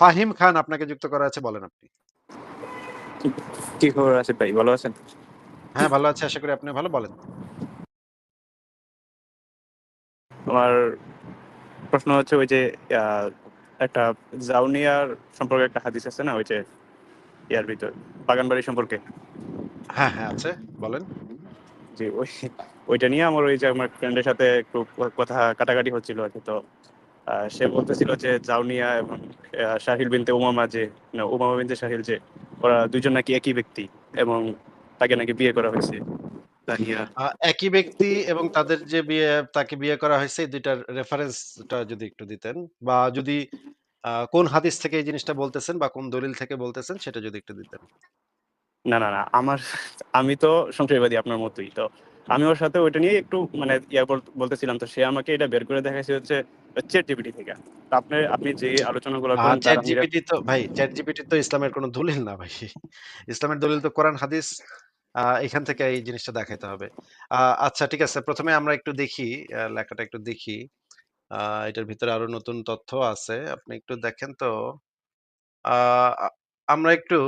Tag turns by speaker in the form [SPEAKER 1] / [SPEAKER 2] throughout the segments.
[SPEAKER 1] ফাহিম খান আপনাকে যুক্ত করা আছে বলেন আপনি।
[SPEAKER 2] কি খবর আছে ভাই? ভালো আছেন?
[SPEAKER 1] হ্যাঁ, ভালো আছি। আশা করি আপনিও ভালো। বলেন।
[SPEAKER 2] আমার প্রশ্ন হচ্ছে ওই যে একটা জাউনিয়ার সম্পর্কে একটা হাদিস আছে না? ওই যে ইয়ার ভিতর বাগানবাড়ি সম্পর্কে।
[SPEAKER 1] হ্যাঁ, হ্যাঁ আছে। বলেন।
[SPEAKER 2] জি, ওই ওইটা নিয়ে আমার ওই যে আমার ফ্রেন্ডের সাথে একটু কথা কাটাকাটি হচ্ছিল আরকি। তো আ সে বলতেছিল যে জাউনিয়া এবং আ সাহিল বিনতে উমামা যে উমামা বিনতে সাহিল যে ওরা ২ জন নাকি একই ব্যক্তি এবং তাকে নাকি বিয়ে করা হয়েছে।
[SPEAKER 1] একই ব্যক্তি এবং তাদের যে বিয়ে তাকে বিয়ে করা হয়েছে এই ২ টার রেফারেন্সটা যদি একটু দিতেন বা যদি আ কোন হাদিস থেকে এই জিনিসটা বলতেছেন বা কোন দলিল থেকে বলতেছেন সেটা যদি একটু দিতেন।
[SPEAKER 2] না, না, না। আমার আমি তো সংশয়বাদী আপনার মতোই। তো আমি ওর সাথে ওইটা নিয়ে একটু মানে ইয়া বলতেছিলাম। তো সে আমাকে এটা বের করে দেখাইছে হচ্ছে ChatGPT থেকে। আপনি আপনি যে আলোচনাগুলো করেন রেফ
[SPEAKER 1] ChatGPT তো ভাই ChatGPT তো ইসলামের কোন দলিল না ভাই। ইসলামের দলিল তো কোরআন হাদিস। এখান থেকে এই জিনিসটা দেখাইতে হবে। আচ্ছা ঠিক আছে। ১ম এ আমরা একটু দেখি লেখাটা একটু দেখি। এটার ভিতরে আরও নতুন তথ্য আছে। আপনি একটু দেখেন তো। আমরা একটু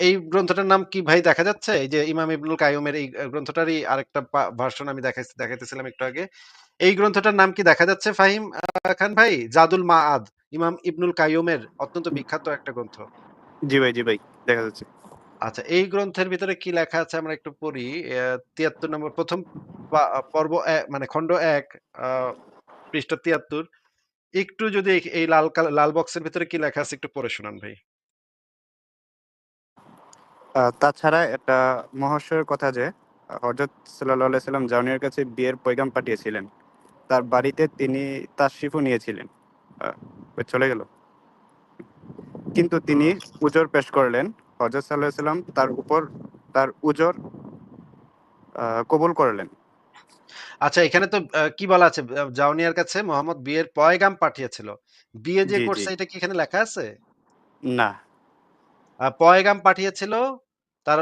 [SPEAKER 1] এই গ্রন্থটার নাম কি ভাই দেখা যাচ্ছে? এই যে ইমাম ইবনুল কাইয়ুমের এই গ্রন্থটারই আরেকটা ভার্সন আমি দেখাইছি দেখাইতেছিলাম একটু আগে। এই গ্রন্থটার নাম কি দেখা যাচ্ছে ফাহিম খান ভাই? জাদুল মাআদ। ইমাম ইবনুল কাইয়ুমের অত্যন্ত বিখ্যাত একটা গ্রন্থ।
[SPEAKER 2] জি ভাই, জি ভাই। দেখা যাচ্ছে।
[SPEAKER 1] আচ্ছা এই গ্রন্থের ভিতরে কি লেখা আছে আমরা একটু পড়ি। ৭৩ নম্বর প্রথম পর্ব মানে খণ্ড ১ আ পৃষ্ঠা ৭৩ একটু যদি এই এই লাল লাল বক্সের ভিতরে কি লেখা আছে একটু পড়ে শোনান ভাই।
[SPEAKER 2] আ তাছাড়া একটা মহাশয়ের কথা যে আ হযরত সাল্লাল্লাহু আলাইহি সাল্লাম জাউনিয়ার কাছে বিয়ের পয়গাম পাঠিয়েছিলেন। তার বাড়িতে তিনি তাশরিফও নিয়েছিলেন। চলে গেল? কিন্তু তিনি উযর পেশ করলেন। হযরত সাল্লাল্লাহু আলাইহি সাল্লাম তার উপর তার উযর আ কবুল করলেন।
[SPEAKER 1] আচ্ছা এখানে তো কি বলা আছে? জাউনিয়ার কাছে মোহাম্মদ বিয়ের পয়গাম পাঠিয়েছিল। বিয়ে যে
[SPEAKER 2] জি, জি।
[SPEAKER 1] করছে এটা কি এখানে লেখা আছে?
[SPEAKER 2] না।
[SPEAKER 1] পয়গাম পাঠিয়েছিল, তার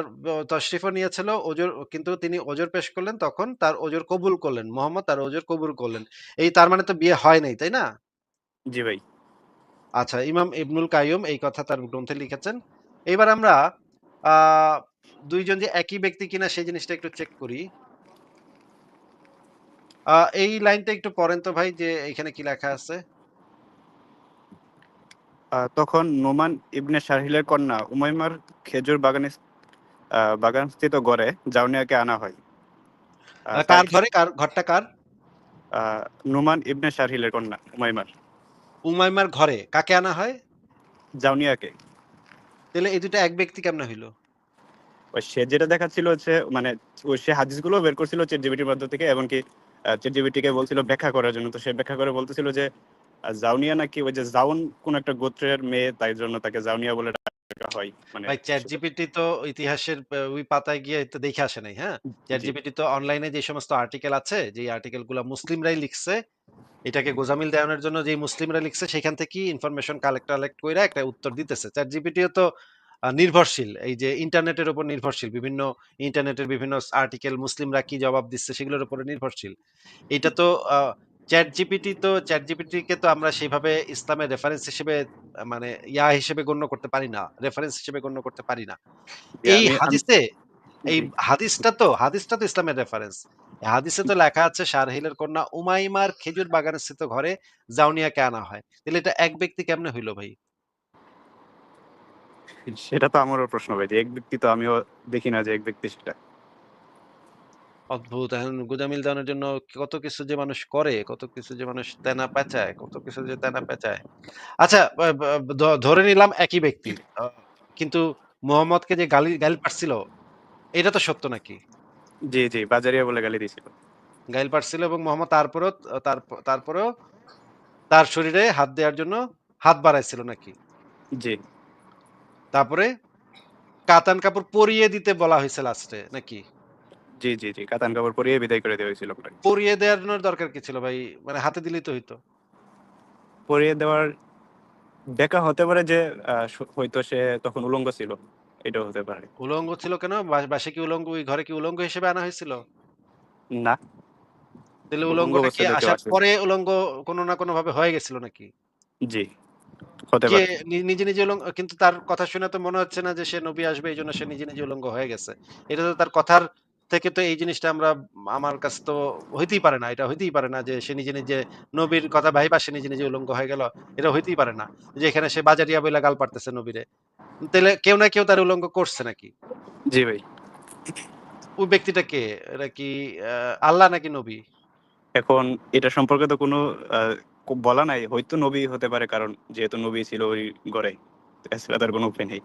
[SPEAKER 1] তশরিফও নিয়েছিল, ওজর কিন্তু তিনি ওজর পেশ করলেন তখন তার ওজর কবুল করলেন। মোহাম্মদ তার ওজর কবুল করলেন। এই তার মানে তো বিয়ে হয় নাই, তাই না?
[SPEAKER 2] জি ভাই।
[SPEAKER 1] আচ্ছা ইমাম ইবনুল কাইয়ুম এই কথা তার গ্রন্থে লিখেছেন। এইবার আমরা আ ২ জন যে একই ব্যক্তি কিনা সেই জিনিসটা একটু চেক করি। এই লাইনটা একটু পড়েন তো ভাই যে এখানে কি লেখা আছে?
[SPEAKER 2] তখন নোমান ইবনে শারহিলের কন্যা উমাইমার খেজুর বাগানে বাগানস্থিত ঘরে জাউনিয়াকে আনা হয়। তার
[SPEAKER 1] কার ঘরে? কার ঘরটা কার?
[SPEAKER 2] নোমান ইবনে শারহিলের কন্যা উমাইমার।
[SPEAKER 1] উমাইমার ঘরে। কাকে আনা হয়?
[SPEAKER 2] জাউনিয়াকে।
[SPEAKER 1] তাইলে এই ২ টা এক ব্যক্তি কেমনে হইল?
[SPEAKER 2] ওই সে যেটা দেখাচ্ছিল হচ্ছে মানে ও সে হাদিসগুলো বের করছিল ChatGPT এর মধ্য থেকে এমনকি আ ChatGPT কে বলছিল ব্যাখ্যা করার জন্য। তো সে ব্যাখ্যা করে বলতেছিল যে জাউনিয়া নাকি ওই যে জাউন কোন একটা গোত্রের মেয়ে তাই জন্য তাকে জাউনিয়া বলে হয়। মানে
[SPEAKER 1] ভাই তো ইতিহাসের ওই পাতায় গিয়ে তো দেখে আসে নাই, হ্যাঁ? তো অনলাইনে যে সমস্ত আর্টিকেল আছে, গুলা মুসলিমরাই লিখছে, এটাকে গোজামিল দেওয়ানোর জন্য যেই মুসলিমরা লিখছে সেখান থেকেই ইনফরমেশন কালেক্ট টালেক্ট কইরা একটা উত্তর দিতেছে। ChatGPT ও তো নির্ভরশীল। এই যে ইন্টারনেটের উপর নির্ভরশীল। বিভিন্ন ইন্টারনেটের বিভিন্ন আর্টিকেল মুসলিমরা কি জবাব দিচ্ছে সেগুলোর উপরে নির্ভরশীল। এটা তো আ ChatGPT তো ChatGPT কে তো আমরা সেভাবে ইসলামের রেফারেন্স হিসেবে মানে ইয়া হিসেবে গণ্য করতে পারি না। রেফারেন্স হিসেবে গণ্য করতে পারি না। এই হাদিসে এই হাদিসটা তো হাদিসটা তো ইসলামের রেফারেন্স। হাদিসে তো লেখা আছে শারহিলের কন্যা উমাইমার খেজুর বাগানে স্থিত ঘরে জাউনিয়াকে আনা হয়। তাহলে এটা এক ব্যক্তি কেমনে হইল ভাই?
[SPEAKER 2] সেটা তো আমারও প্রশ্ন ভাই এক ব্যক্তি তো আমিও দেখি না যে এক ব্যক্তি সেটা।
[SPEAKER 1] অদ্ভুত! এখন গোঁজামিল দেওয়ানোর জন্য কত কিছু যে মানুষ করে, কত কিছু যে মানুষ তেনা পেঁচায়, কত কিছু যে তেনা পেঁচায়। আচ্ছা ধরে নিলাম একই ব্যক্তি। কিন্তু মোহাম্মদকে যে গালি গাইল পাড়ছিল, এটা তো সত্য নাকি?
[SPEAKER 2] জি, জি। বাজারিয়া বলে গালি দিছিল।
[SPEAKER 1] গাইল পারছিল এবং মোহাম্মদ তারপরেও তার তারপরেও তার শরীরে হাত দেওয়ার জন্য হাত বাড়াইছিল নাকি?
[SPEAKER 2] জি।
[SPEAKER 1] তারপরে কাতান কাপড় পরিয়ে দিতে বলা হইছে লাস্টে নাকি?
[SPEAKER 2] জি, জি, জি। কাতান কাপড় পরিয়ে বিদায় করে দেওয়া হয়েছিল প্রায়।
[SPEAKER 1] পরিয়ে দেওয়ানোর দরকার কি ছিল ভাই? মানে হাতে দিলেই তো হইতো।
[SPEAKER 2] পরিয়ে দেওয়ার ব্যাখ্যা হতে পারে যে হয়তো সে তখন উলঙ্গ ছিল। এটাও হতে পারে।
[SPEAKER 1] উলঙ্গ ছিল কেন? বা বাসায় কি উলঙ্গ ওই ঘরে কি উলঙ্গ হিসেবে আনা হয়েছিল?
[SPEAKER 2] না।
[SPEAKER 1] উলঙ্গটা কি আসার পরে উলঙ্গ কোন না কোনভাবে হয়ে গেছিল নাকি?
[SPEAKER 2] জি। হতে পারে
[SPEAKER 1] নিজে নিজে উলঙ্গ কিন্তু তার কথা শুনে তো মনে হচ্ছে না যে সে নবী আসবে এই জন্য সে নিজে নিজে উলঙ্গ হয়ে গেছে এটা তো তার কথার থেকে তো এই জিনিসটা আমরা আমার কাছে তো হইতেই পারে না এটা হইতেই পারে না যে সে নিজে নিজে নবীর কথা ভাইবা সে নিজে নিজে উলঙ্গ হয়ে গেল এটা হইতেই পারে না। যে এখানে সে বাজারিয়া বইলা গাল পারতেছে নবীরে তাহলে কেউ না কেউ তার উলঙ্গ করছে নাকি?
[SPEAKER 2] জি ভাই।
[SPEAKER 1] ওই ব্যক্তিটা কে? এটা কি আল্লাহ নাকি নবী?
[SPEAKER 2] এখন এটা সম্পর্কে তো কোনো বলা নাই হয়তো নবী হতে পারে কারণ যেহেতু নবী ছিল ওই ঘরে তার কোনো উপায় নেই।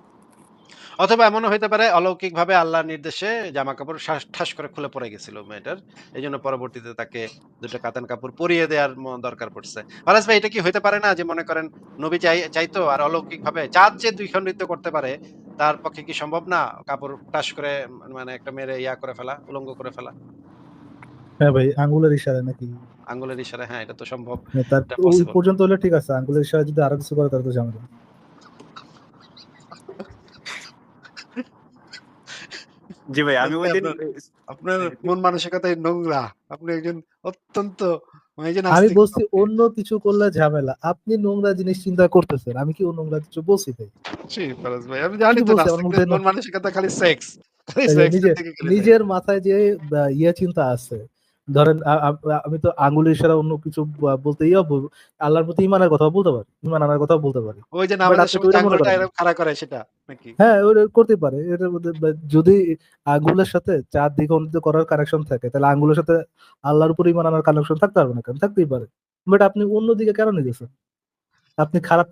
[SPEAKER 1] অথবা এমনও হইতে পারে অলৌকিক ভাবে আল্লাহর নির্দেশে জামা কাপড় শাস- ঠাস করে খুলে পড়ে গেছিল মেয়েটার। এই জন্য পরবর্তীতে তাকে দুটো কাতান কাপড় পরিয়ে দেওয়ার দরকার পড়ছে। ফারাজ ভাই এটা কি হইতে পারে না যে মনে করেন নবী চাই চাইতো আর অলৌকিক ভাবে চাঁদ যে দুই খণ্ডিত করতে পারে তার পক্ষে কি সম্ভব না কাপড় টাস করে মানে একটা মেরে ইয়া করে ফেলা উলঙ্গ করে ফেলা?
[SPEAKER 3] হ্যাঁ ভাই আঙ্গুলের ইশারা নাকি?
[SPEAKER 1] আঙ্গুলের ইশারা হ্যাঁ এটা তো সম্ভব।
[SPEAKER 3] হ্যাঁ, তার। পর্যন্ত হলে ঠিক আছে আঙ্গুলের ইশারা যদি আরও কিছু করে তাহলে তো ঝামেলা।
[SPEAKER 2] জি ভাই আমি ওই দিন
[SPEAKER 1] আপনার মন মানসিকতাই নোংরা আপনি একজন অত্যন্ত মানে
[SPEAKER 3] আমি
[SPEAKER 1] বসছি
[SPEAKER 3] বলছি অন্য কিছু করলে ঝামেলা। আপনি নোংরা জিনিস চিন্তা করতেছেন আমি কি নোংরা কিছু বলছি ভাই?
[SPEAKER 1] ভাই আমি জানি তো মন মানসিকতা খালি সেক্স
[SPEAKER 3] নিজের মাথায় যে ইয়ে চিন্তা আছে ধরেন আমি তো আঙ্গুলের ইশারা অন্য কিছু বলতে ইয়ে আল্লাহর প্রতি ইমানের কথা বলতে পারি ইমান আনার কথা বলতে পারি।
[SPEAKER 1] ওই যে খাড়া করে সেটা নাকি?
[SPEAKER 3] হ্যাঁ ওটা করতে পারে। বা- যদি আঙ্গুলের সাথে চার দ্বিখণ্ডিত করার কানেকশন থাকে তাহলে আঙ্গুলের সাথে আল্লাহর উপর ইমান আনার কানেকশন থাকতে পারবে না কেন? থাকতেই পারে। বাট আপনি অন্যদিকে কেন নিতেছেন? আপনি খারাপ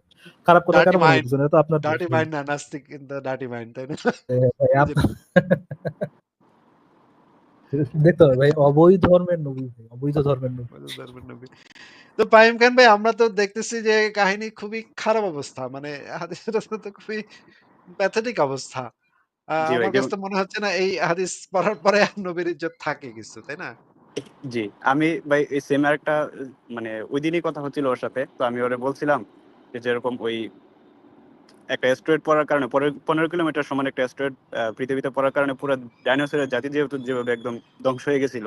[SPEAKER 3] খারাপ কথা কেন. করতেছেন? এটা তো আপনার
[SPEAKER 1] ডার্টি মাইন্ড না নাস্তিক ইন দ্য ডার্টি মাইন্ড তাই না?
[SPEAKER 3] হ্যাঁ, ভাই, আপ- দেখতে হবে ভাই অবৈধ ধর্মের নবী ভাই, অবৈধ ধর্মের নবী।
[SPEAKER 1] ধর্মের নবী। তো পাইম খান ভাই আমরা তো দেখতেছি যে কাহিনী খুবই খারাপ অবস্থা মানে হাদিসের তো খুবই প্যাথেটিক অবস্থা। আমার কাছে তো মনে হচ্ছে না এই হাদিস পড়ার পরে নবীর ইজ্জত থাকে কিছু তাই না?
[SPEAKER 2] জি আমি ভাই এই সেম একটা মানে ওই দিনই কথা হচ্ছিল ওর সাথে তো আমি ওরে বলছিলাম যে যেরকম ওই একটা অ্যাস্ট্রয়েড পড়ার কারণে পরে পনেরো কিলোমিটার সমান একটা অ্যাস্ট্রয়েড পৃথিবীতে পড়ার কারণে পুরো ডাইনোসরের জাতি যেহেতু যেভাবে একদম ধ্বংস হয়ে গেছিল।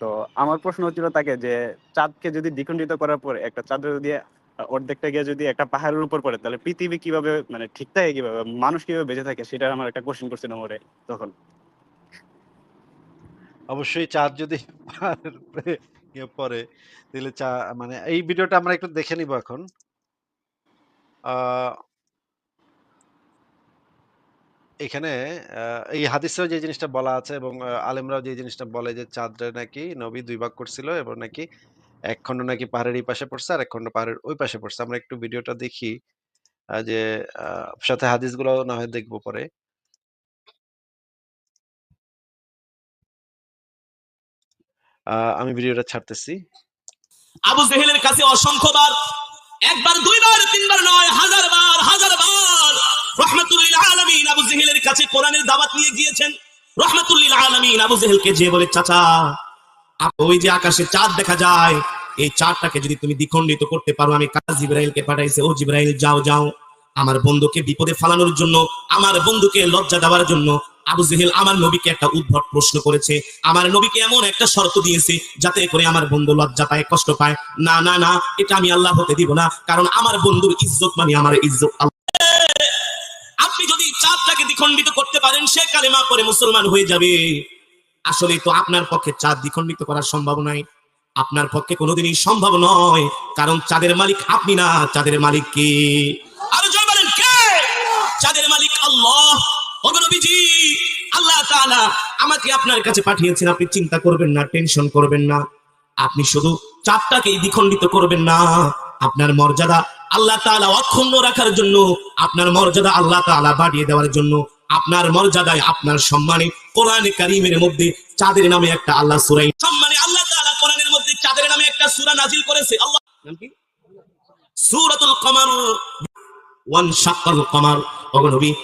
[SPEAKER 2] তো আমার প্রশ্ন হচ্ছিল তাকে যে, চাঁদকে যদি দ্বিখণ্ডিত করার পরে একটা চাঁদের যদি অর্ধেকটা গিয়ে যদি একটা পাহাড়ের উপর পড়ে, তাহলে পৃথিবী কীভাবে মানে ঠিক থাকে কীভাবে, মানুষ কীভাবে বেঁচে থাকে সেটা আমার একটা কোশ্চেন করছিলাম ওরে তখন।
[SPEAKER 1] অবশ্যই চাঁদ যদি ইয়ে তাহলে চা মানে এই ভিডিওটা আমরা একটু দেখে নিব এখন। এখানে এই হাদিসেও যে জিনিসটা বলা আছে এবং আলেমরাও যে জিনিসটা বলে যে চাঁদটা নাকি নবী দুই ভাগ করছিল এবং নাকি এক খণ্ড নাকি পাহাড়ের এই পাশে পড়ছে আর এক খণ্ড পাহাড়ের ওই পাশে পড়ছে। আমরা একটু ভিডিওটা দেখি যে সাথে হাদিসগুলো না হয় দেখব পরে। আমি ভিডিওটা ছাড়তেছি।
[SPEAKER 4] আবু জেহেলের কাছে অসংখ্যবার, একবার, দুইবার, তিনবার নয় হাজার বার হাজার রহমাতুল্লিল আলামিন আবু জেহেলের কাছে কোরআনের নিয়ে গিয়েছেন। আলামিন আবু জেহেলকে যে বলে, চাচা ওই যে আকাশে চাঁদ দেখা যায়। এই চাঁদটাকে যদি তুমি দ্বিখণ্ডিত করতে পারো, আমি কাজ জিব্রাইলকে পাঠাইছে। ও জিব্রাইল, যাও যাও। আমার বন্ধুকে বিপদে ফালানোর জন্য, আমার বন্ধুকে লজ্জা দেওয়ার জন্য আবু জেহেল আমার নবীকে একটা উদ্ভট প্রশ্ন করেছে। আমার নবীকে এমন একটা শর্ত দিয়েছে, যাতে করে আমার বন্ধু লজ্জা পায়, কষ্ট পায়। না না না, এটা আমি আল্লাহ হতে দিব না, কারণ আমার বন্ধুর ইজ্জত মানে আমার ইজ্জত। চাঁদটাকে দ্বিখণ্ডিত করতে পারেন, সে কালেমা পরে মুসলমান হয়ে যাবে। আসলে তো আপনার পক্ষে চাঁদ দ্বিখণ্ডিত করা সম্ভব নয়। আপনার পক্ষে কোনোদিনই সম্ভব নয়, কারণ চাঁদের মালিক আপনি না, চাঁদের মালিক কে? আরও জয় বলেন, কে? চাঁদের মালিক আল্লাহ। অগনবীজি আল্লাহ তাআলা আমাকে আপনার কাছে পাঠিয়েছেন, আপনি চিন্তা করবেন না, টেনশন করবেন না। আপনি শুধু চাপটাকে দ্বিখণ্ডিত করবেন না, আপনার মর্যাদা আল্লাহ তালা অক্ষুণ্ণ রাখার জন্য, আপনার মর্যাদা আল্লাহ তালা বাড়িয়ে দেওয়ার জন্য, আপনার মর্যাদায় আপনার সম্মানে কোরআন কারিমের মধ্যে চাঁদের নামে একটা আল্লাহ সুরাই সম্মানে আল্লাহ তালা কোরআনের মধ্যে চাঁদের নামে একটা সুরা নাজিল করেছে। আল্লাহ নাম সূরাতুল কমার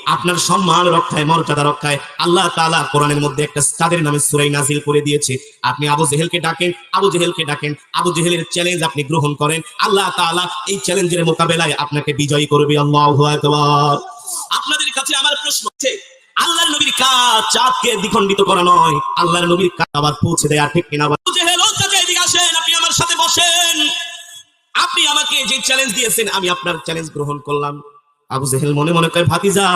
[SPEAKER 4] আপনার সম্মান রক্ষায়, মর্যাদা রক্ষায় আল্লাহ তাআলা কোরআনের মধ্যে একটা নামে সূরা নাজিল করে দিয়েছে। আপনি আবু জেহেলকে ডাকেন, আবু জেহেলকে ডাকেন। আবু জেহেলের চ্যালেঞ্জ আপনি গ্রহণ করেন। আল্লাহ তাআলা এই চ্যালেঞ্জের মোকাবেলায় আপনাকে বিজয়ী করবে। আল্লাহু আপনাদের কাছে আমার প্রশ্ন আল্লাহর নবীর কাজ চাঁদকে দ্বিখণ্ডিত করা নয়। আল্লাহর নবীর কাজ আবার পৌঁছে দেয়া ঠিক কিনা? আবার আসেন, আপনি আমার সাথে বসেন। আপনি আমাকে যে চ্যালেঞ্জ দিয়েছেন, আমি আপনার চ্যালেঞ্জ গ্রহণ করলাম। আবু জেহেল মনে মনে করে, ভাতিজা,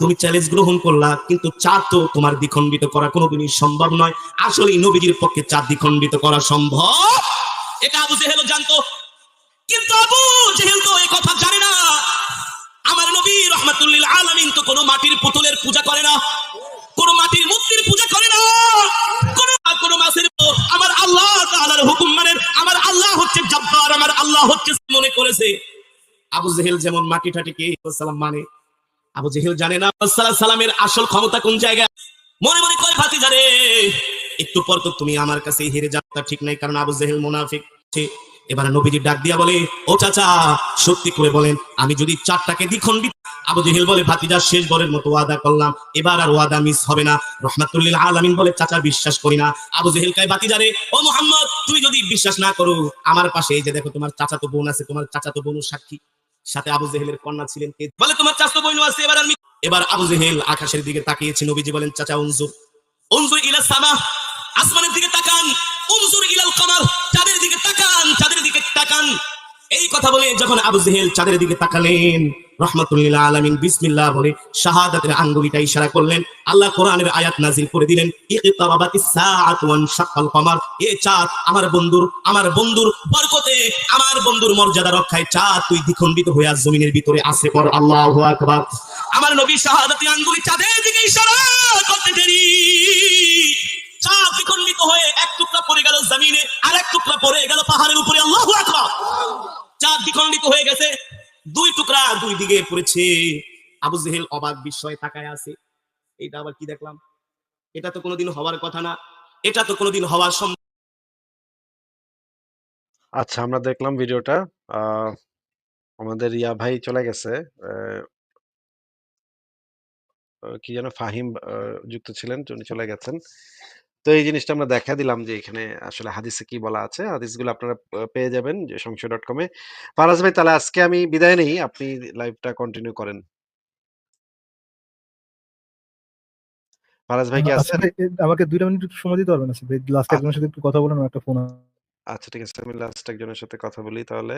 [SPEAKER 4] তুমি চ্যালেঞ্জ গ্রহণ করলা, কিন্তু চাঁদ তো তোমার দ্বিখণ্ডিত করা কোনোদিনই সম্ভব নয়। আসলে নবীজির পক্ষে চাঁদ দ্বিখণ্ডিত করা সম্ভব। এটা আবু জেহেলও জানতো। কিন্তু আবু জেহেল তো এই কথা জানে না। আমার নবী রহমাতুল্লিল আলামিন তো কোনো মাটির পুতুলের পূজা করে না, কোনো মাটির মূর্তির পূজা করে না কোনো কোনো আমার আল্লাহ তাআলার হুকুম মানে আমার আল্লাহ হচ্ছে জব্বার, আমার আল্লাহ হচ্ছে মনে করেছে। আবু জেহেল যেমন মাটি ঠাটিকে সালাম মানে। আবু জেহেল জানে না সালামের আসল ক্ষমতা কোন জায়গায়? মনে মনে কয় ভাতিজা জানে, একটু পর তো তুমি আমার কাছে হেরে যাওয়া ঠিক নাই, কারণ আবু জেহেল মুনাফিক। এবার নবীজি ডাক দিয়া বলে, ও চাচা, সত্যি করে বলেন, আমি যদি চারটাকে দ্বিখণ্ডিত আবু জেহেল বলে ভাতিজা শেষ বরের মতো ওয়াদা করলাম, এবার আর ওয়াদা মিস হবে না। রহমাতুল্লিল আলামিন বলে, চাচা, বিশ্বাস করি না। আবু জেহেল কাই ভাতিজা রে ও মোহাম্মদ তুই যদি বিশ্বাস না করো, আমার পাশে এই যে দেখো, তোমার চাচা তো বোন আছে, তোমার চাচা তো বোন সাক্ষী। সাথে আবু জেহেলের কন্যা ছিলেন কে? বলে, তোমার চাচা বোন আছে, এবার আমি এবার আবু জেহেল আকাশের দিকে তাকিয়েছে, নবীজি বলেন, চাচা, উনজুর। উনজুর ইলা সামা। আসমানের দিকে তাকান, উনজুর ইলাল কমার, চাঁদের দিকে তাকান, চাঁদের দিকে তাকান। এই কথা বলে যখন আবু জেহেল চাঁদের দিকে তাকালেন, রহমাতুল্লিল আলামিন বিসমিল্লাহ বলে শাহাদাতের আঙ্গুলিটা ইশারা করলেন। আল্লাহ কোরআনের আয়াত নাজিল করে দিলেন আমার বন্ধুর আমার বন্ধুর বরকতে, আমার বন্ধুর মর্যাদা রক্ষায় চাঁদ তুই দ্বিখণ্ডিত হয়ে আজ জমিনের ভিতরে আসে পর, আল্লাহু আমার নবী শাহাদাতি আঙ্গুলি চাঁদের দিকে ইশারা করতে দেরি। চাঁদ দ্বিখণ্ডিত হয়ে এক টুকরা পড়ে গেল জমিনে, আর এক টুকরা পড়ে গেল পাহাড়ের উপরে। আল্লাহু চাঁদ দ্বিখণ্ডিত হয়ে গেছে, দুই টুকরা দুই দিকে পড়েছে। আবু জেহেল অবাক বিস্ময়ে তাকায় আছে। এটা আবার কি দেখলাম? এটা তো কোনোদিন হওয়ার কথা না, এটা তো কোনোদিন হওয়ার সম্ভব
[SPEAKER 1] আচ্ছা আমরা দেখলাম ভিডিওটা। আমাদের ইয়া ভাই চলে গেছে। কি যেন ফাহিম যুক্ত ছিলেন চলে গেছেন। তো এই জিনিসটা আমরা দেখা দিলাম যে এখানে আসলে হাদিসে কি বলা আছে। হাদিসগুলো আপনারা পেয়ে যাবেন যে সংশয় ডট কমে ফারাজ ভাই তাহলে আজকে আমি বিদায় নেই। আপনি লাইভটা কন্টিনিউ করেন। ফারাজ ভাই কি
[SPEAKER 3] আচ্ছা
[SPEAKER 1] আছেন
[SPEAKER 3] আমাকে দুইটা মিনিট একটু সময় দিতে পারবেন আচ্ছা লাস্ট একজনের সাথে একটু কথা বলেন একটা ফোন
[SPEAKER 1] আচ্ছা ঠিক আছে আমি লাস্ট একজনের সাথে কথা বলি তাহলে।